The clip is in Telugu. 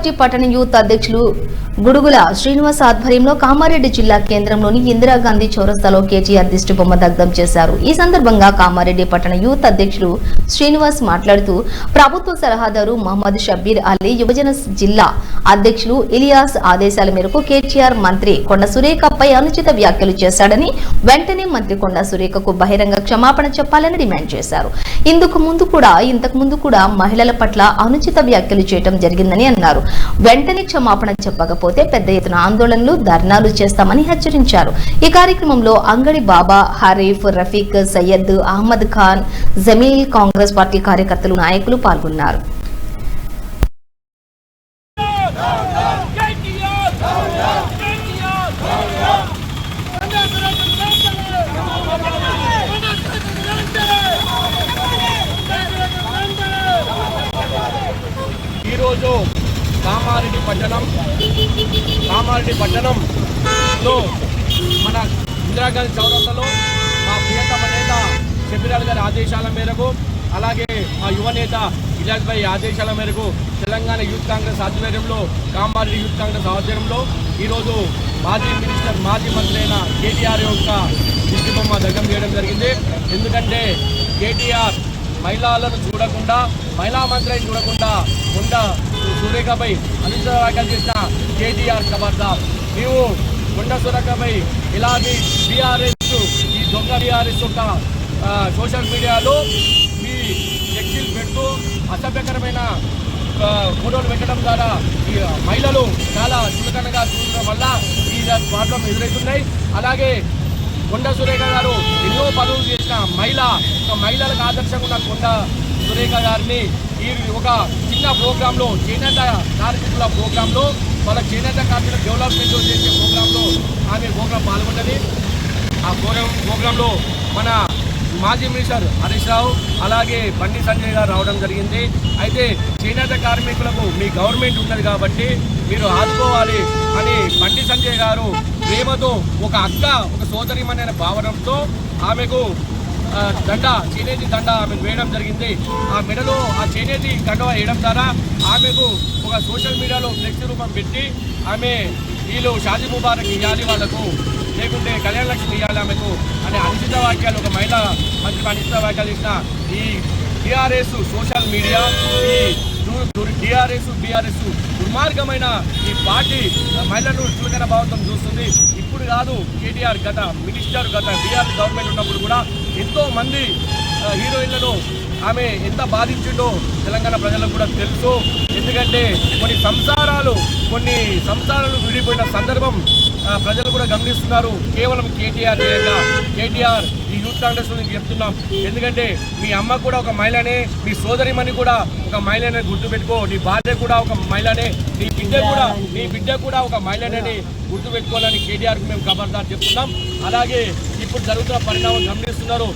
పార్టీ పట్టణ యూత్ అధ్యక్షులు గుడుగుల శ్రీనివాస్ ఆధ్వర్యంలో కామారెడ్డి జిల్లా కేంద్రంలోని ఇందిరాగాంధీ చౌరస్తాలో కేటీఆర్ దిష్టి బొమ్మ దగ్ధం చేశారు. ఈ సందర్భంగా కామారెడ్డి పట్టణ యూత్ అధ్యక్షులు శ్రీనివాస్ మాట్లాడుతూ ప్రభుత్వ సలహాదారు మహమ్మద్ షబ్బీర్ అలీ యువజన జిల్లా అధ్యక్షులు ఇలియాస్ ఆదేశాల మేరకు కేటీఆర్ మంత్రి కొండ సురేఖపై అనుచిత వ్యాఖ్యలు చేశాడని వెంటనే మంత్రి కొండ సురేఖకు బహిరంగ క్షమాపణ చెప్పాలని డిమాండ్ చేశారు. ఇందుకు ముందు కూడా ఇంతకు ముందు కూడా మహిళల పట్ల అనుచిత వ్యాఖ్యలు చేయడం జరిగిందని అన్నారు. వెంటనే క్షమాపణ చెప్పకపోతే పెద్ద ఎత్తున ఆందోళనలు ధర్నాలు చేస్తామని హెచ్చరించారు. ఈ కార్యక్రమంలో అంగడి బాబా హరీఫ్ రఫీక్ సయ్యద్ అహ్మద్ ఖాన్ జమీల్ కాంగ్రెస్ పార్టీ కార్యకర్తలు నాయకులు పాల్గొన్నారు. ఈరోజు కామారెడ్డి పట్టణం కామారెడ్డి పట్టణంలో మన ఇందిరాగాంధీ చౌరస్తలో మా ప్రియతమ నేత షబీరాల్ గారి ఆదేశాల మేరకు అలాగే మా యువ నేత ఇలాజ్ భాయ్ ఆదేశాల మేరకు తెలంగాణ యూత్ కాంగ్రెస్ ఆధ్వర్యంలో కామారెడ్డి యూత్ కాంగ్రెస్ ఆధ్వర్యంలో ఈరోజు మాజీ మినిస్టర్ మాజీ మంత్రి అయిన కేటీఆర్ యొక్క దిష్టిబొమ్మ దగ్గర చేయడం జరిగింది. ఎందుకంటే కేటీఆర్ మహిళలను చూడకుండా మహిళా మంత్రిని చూడకుండా కొండ సురేఖపై అనుచిత వ్యాఖ్యలు చేసిన కేటీఆర్ ఖబర్దార్ నీవు కొండ సురేఖపై ఇలాంటి బీఆర్ఎస్ ఈ దొంగ బీఆర్ఎస్ యొక్క సోషల్ మీడియాలో మీ ఫ్లెక్సీలు పెడుతూ అసభ్యకరమైన ఫోటోలు పెట్టడం ద్వారా ఈ మహిళలు చాలా చులకనగా చూడడం వల్ల ఈ ప్రాబ్లం ఎదురవుతున్నాయి అలాగే కొండ సురేఖ గారు ఎన్నో పదవులు చేసిన మహిళ ఒక మహిళలకు ఆదర్శంగా ఉన్న కొండ సురేఖ గారిని ఈ ఒక చిన్న ప్రోగ్రాంలో చేనేత కార్మికుల ప్రోగ్రాంలో వాళ్ళ చేనేత కార్మికుల డెవలప్మెంట్ చేసే ప్రోగ్రాంలో ఆమె ప్రోగ్రాం పాల్గొన్నది ఆ ప్రోగ్రాం ప్రోగ్రాంలో మన మాజీ మినిస్టర్ హరీష్ రావు అలాగే బండి సంజయ్ గారు రావడం జరిగింది. అయితే చేనేత కార్మికులకు మీ గవర్నమెంట్ ఉన్నది కాబట్టి మీరు ఆదుకోవాలి అని బండి సంజయ్ గారు ప్రేమతో ఒక అక్క ఒక సోదరిమనే భావనతో ఆమెకు దండ చేనేతి దండ ఆమె వేయడం జరిగింది. ఆ మెడలో ఆ చేనేతి కండవ వేయడం ద్వారా ఆమెకు ఒక సోషల్ మీడియాలో ఫ్లెక్స్ రూపం పెట్టి ఆమె వీళ్ళు షాజీ ముబారక్ ఇవ్వాలి వాళ్ళకు లేకుంటే కళ్యాణ లక్ష్మి ఇవ్వాలి ఆమెకు అనే అనుచిత వాక్యాలు ఒక మహిళా మంత్రి అనుచిత వాక్యాలు ఇచ్చిన ఈ టీఆర్ఎస్ సోషల్ మీడియా ఈ టీఆర్ఎస్ బీఆర్ఎస్ దుర్మార్గమైన ఈ పార్టీ మహిళలను చులకన భావంతో చూస్తుంది. ఇప్పుడు కాదు కేటీఆర్ గత మినిస్టర్ గత బీఆర్ గవర్నమెంట్ ఉన్నప్పుడు కూడా ఎంతో మంది హీరోయిన్లను ఆమె ఎంత బాధించిందో తెలంగాణ ప్రజలకు కూడా తెలుసు. ఎందుకంటే కొన్ని సంసారాలు కొన్ని సంసారాలు విడిపోయిన సందర్భం ప్రజలు కూడా గమనిస్తున్నారు. కేవలం కేటీఆర్ లేక కేటీఆర్ యూత్ కాంగ్రెస్ నుంచి చెప్తున్నాం. ఎందుకంటే మీ అమ్మ కూడా ఒక మహిళనే మీ సోదరిమని కూడా ఒక మహిళనే గుర్తుపెట్టుకో. నీ భార్య కూడా ఒక మహిళనే నీ బిడ్డ కూడా నీ బిడ్డ కూడా ఒక మహిళనే గుర్తుపెట్టుకోవాలని కేటీఆర్కి మేము ఖబర్దార్ చెప్తున్నాం. అలాగే ఇప్పుడు జరుగుతున్న పరిణామం గమనిస్తున్నారు.